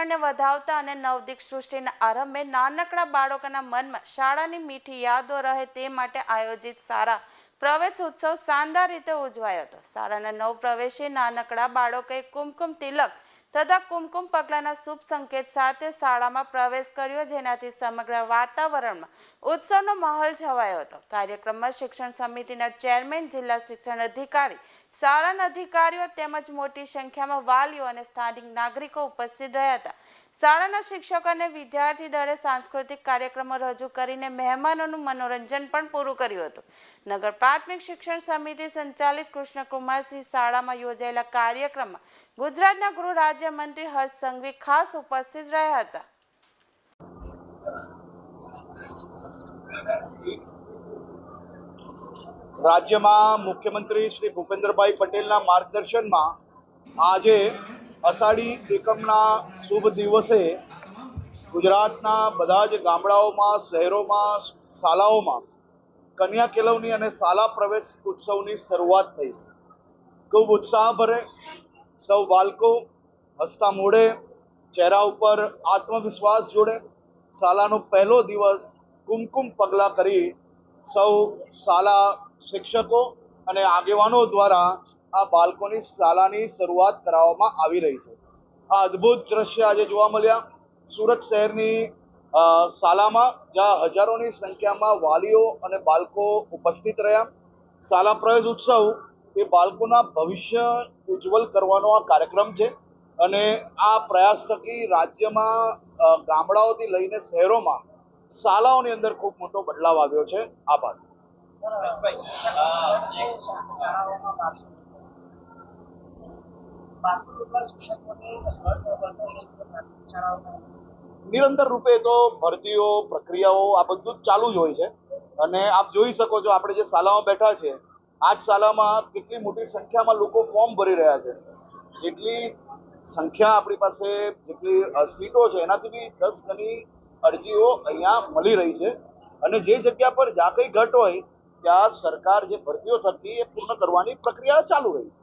શિક્ષણને વધાવતા અને નવદીક સૃષ્ટિના આરંભે નાનકડા બાળકોના મનમાં શાળાની મીઠી યાદો રહે તે માટે આયોજિત શાળા પ્રવેશ ઉત્સવ શાનદાર રીતે ઉજવાયો હતો. શાળાના નવ પ્રવેશી નાનકડા બાળકોએ કુમકુમ તિલક તથા કુમકુમ પગલાના શુભ સંકેત સાથે શાળામાં પ્રવેશ કર્યો, જેનાથી સમગ્ર વાતાવરણમાં ઉત્સવનો માહોલ છવાયો હતો. કાર્યક્રમમાં શિક્ષણ સમિતિના ચેરમેન, જિલ્લા શિક્ષણ અધિકારી, શાળાના અધિકારીઓ તેમજ મોટી સંખ્યામાં વાલીઓ અને સ્થાનિક નાગરિકો ઉપસ્થિત રહ્યા હતા. શાળાના શિક્ષક અને વિદ્યાર્થી દળે સાંસ્કૃતિક કાર્યક્રમો રજૂ કરીને મહેમાનોનું મનોરંજન પણ પૂરું કર્યું હતું. નગર પ્રાથમિક શિક્ષણ સમિતિ સંચાલિત કૃષ્ણકુમારસિંહ શાળામાં યોજાયેલા કાર્યક્રમમાં ગુજરાતના ગૃહ રાજ્યમંત્રી હર્ષ સંઘવી ખાસ ઉપસ્થિત રહ્યા હતા. રાજ્યમાં મુખ્યમંત્રી શ્રી ભૂપેન્દ્રભાઈ પટેલના માર્ગદર્શનમાં આજે અષાઢી એકમના શુભ દિવસે ગુજરાતના બધા જ ગામડાઓમાં, શહેરોમાં, શાળાઓમાં કન્યા કેળવણી અને શાલા પ્રવેશ ઉત્સવની શરૂઆત થઈ છે. ખૂબ ઉત્સાહભરે સૌ બાળકો હસતા મોઢે ચહેરા ઉપર આત્મવિશ્વાસ જોડે શાલાનો પહેલો દિવસ કુમકુમ પગલાં કરી સૌ શાળા શિક્ષકો અને આગેવાનો દ્વારા આ બાળકોની શાળાની શરૂઆત કરાવવામાં આવી રહી છે. આ અદ્ભુત દ્રશ્ય આજે જોવા મળ્યા. સુરત શહેરની શાળામાં જ્યાં હજારોની સંખ્યામાં વાલીઓ અને બાળકો ઉપસ્થિત રહ્યા. શાળા પ્રવેશ ઉત્સવ એ બાળકોના ભવિષ્ય ઉજ્જવલ કરવાનો આ કાર્યક્રમ છે અને આ પ્રયાસ થકી રાજ્યમાં ગામડાઓથી લઈને શહેરોમાં શાળાઓની અંદર ખૂબ મોટો બદલાવ આવ્યો છે. આભાર. નિરંતર રૂપે તો ભરતીઓ, પ્રક્રિયાઓ આ બધું ચાલુ જ હોય છે. અને આપ જોઈ શકો છો, આપણે જે શાળામાં બેઠા છે આ જ શાલામાં કેટલી મોટી સંખ્યામાં લોકો ફોર્મ ભરી રહ્યા છે. જેટલી સંખ્યા આપણી પાસે, જેટલી સીટો છે, એનાથી બી દસ ગણી અરજીઓ અહીંયા મળી રહી છે. અને જે જગ્યા પર જ્યાં કંઈ ઘટ હોય, ત્યાં સરકાર જે ભરતીઓ થતી, એ પૂર્ણ કરવાની પ્રક્રિયા ચાલુ રહી છે.